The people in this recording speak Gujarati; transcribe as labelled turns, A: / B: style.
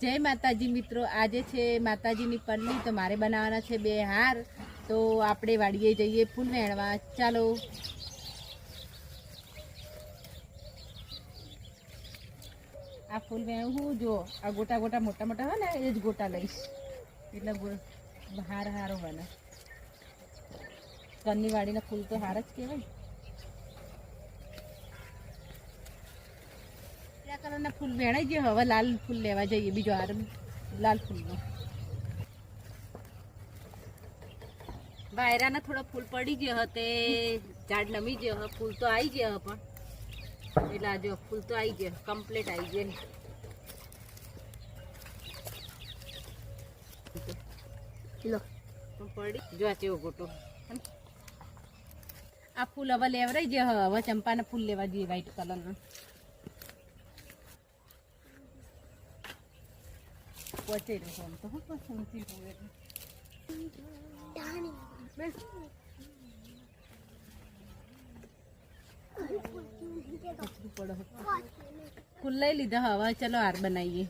A: જય માતાજી મિત્રો, આજે છે માતાજીની પલ્લી તો મારે બનાવવાના છે બે હાર. તો આપણે વાડીએ જઈએ ફૂલ વેણવા ચાલો. આ ફૂલ વેણવું જો, આ ગોટા ગોટા મોટા મોટા હોય ને, એ જ ગોટા લઈશ. એટલે હાર હારો બને. ઘરની વાડીના ફૂલ તો હાર જ કહેવાય. પીળા કલરના ફૂલ વેણાઈ ગયા. હવે લાલ ફૂલ લેવા જઈએ બીજો હાર લાલ ફૂલનો. વાયરાના થોડા ફૂલ પડી ગયો તે ઝાડ નમી ગયો ફૂલ તો આવી ગયા પણ. એટલે આ જો ફૂલ તો આવી ગયા, કમ્પ્લીટ આવી ગયા
B: લો.
A: પડી. જો ચેવો ગોટો. આ ફૂલ હવે લેવરાઈ ગયા હવે ચંપાના ફૂલ લેવા જઈએ વ્હાઈટ કલરના પહોંચે રહ્યો આમ તો હું પસંદથી હોય એટલે. પડે. લીધા હવા ચલો હાર બનાવીએ